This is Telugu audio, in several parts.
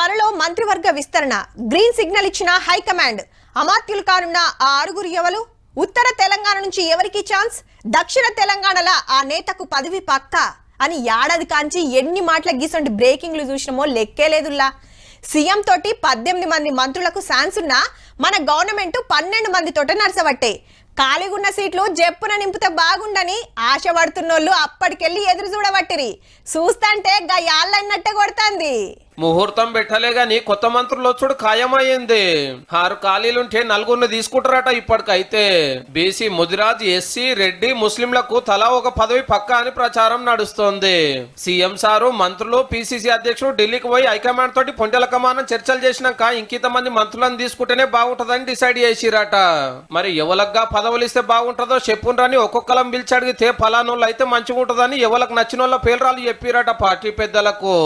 త్వరలో మంత్రివర్గ విస్తరణ. గ్రీన్ సిగ్నల్ ఇచ్చిన హైకమాండ్. అమాత్యులు కానున్న ఆ ఆరుగురు ఎవరు? ఉత్తర తెలంగాణ నుంచి ఎవరికి ఛాన్స్? దక్షిణ తెలంగాణలో ఆ నేతకు పదవి పక్క? అని ఏడాది కాంచి ఎన్ని మాటల గీసంటి బ్రేకింగ్లు చూసినామో లెక్కే లేదుల్లా. సీఎం తోటి పద్దెనిమిది మంది మంత్రులకు ఛాన్స్ ఉన్నా మన గవర్నమెంట్ పన్నెండు మంది తోట నడసబట్టే ఖాళీగున్న సీట్లు జప్పున నింపితే బాగుండని ఆశ పడుతున్నోళ్ళు అప్పటికెళ్ళి ఎదురు చూడబట్టిరి చూస్తంటే గా యాళ్ళన్నట్టే కొడుతుంది. ముహూర్తం పెట్టలే గాని కొత్త మంత్రులు వచ్చుడు ఖాయమైంది ఆరు ఖాళీలుంటే నలుగురిని తీసుకుంటారట ఇప్పటికైతే. బీసీ ముదిరాజ్ ఎస్సీ రెడ్డి ముస్లింలకు తలా ఒక పదవి పక్కా అని ప్రచారం నడుస్తోంది. సీఎం సారు మంత్రులు పిసిసి అధ్యక్షుడు ఢిల్లీకి పోయి హైకమాండ్ తోటి పొంటెల కమానం చర్చలు చేసినాక ఇంకిత మంది మంత్రులను తీసుకుంటేనే బాగుంటదని డిసైడ్ చేసిరట. మరి ఎవలగ్గా పదవులు ఇస్తే బాగుంటుందో చెప్పుండ్రని ఒక్కొక్కలం పిలిచి అడిగితే ఫలానోళ్ళు అయితే మంచిగా ఉంటుందని ఎవరికి నచ్చిన వాళ్ళ పేర్రాలు చెప్పిరట పార్టీ పెద్దలకు.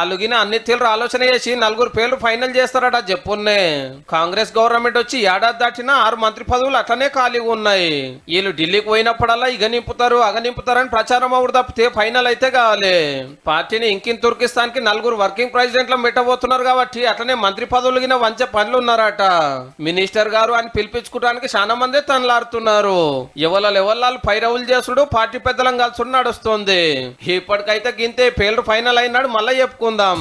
ఆలుగిన అన్ని వ్యక్తులు ఆలోచన చేసి నలుగురు పేర్లు ఫైనల్ చేస్తారట చెప్పున్నే కాంగ్రెస్ గవర్నమెంట్ వచ్చి ఏడాది దాటినా ఆరు మంత్రి పదవులు అట్లనే ఖాళీగా ఉన్నాయి. వీళ్ళు ఢిల్లీకి పోయినప్పుడల్లా ఇగ నింపుతారు అగ నింపుతారని ప్రచారం అవుడు తప్పితే ఫైనల్ అయితే కావాలి పార్టీని ఇంకిన్ తుర్కిస్తాన్కి నలుగురు వర్కింగ్ ప్రెసిడెంట్లు పెట్టబోతున్నారు కాబట్టి అట్లనే మంత్రి పదవులు గిన వంచే పనులు ఉన్నారట మినిస్టర్ గారు అని పిలిపించుకోవడానికి చాలా మంది తనలాడుతున్నారు. ఎవల ఎవరు పైరవులు చేసుడు పార్టీ పెద్దలం కలిసి నడుస్తుంది. ఇప్పటికైతే గింతే పేర్లు ఫైనల్ అయినాడు మళ్ళీ చెప్పుకుందాం.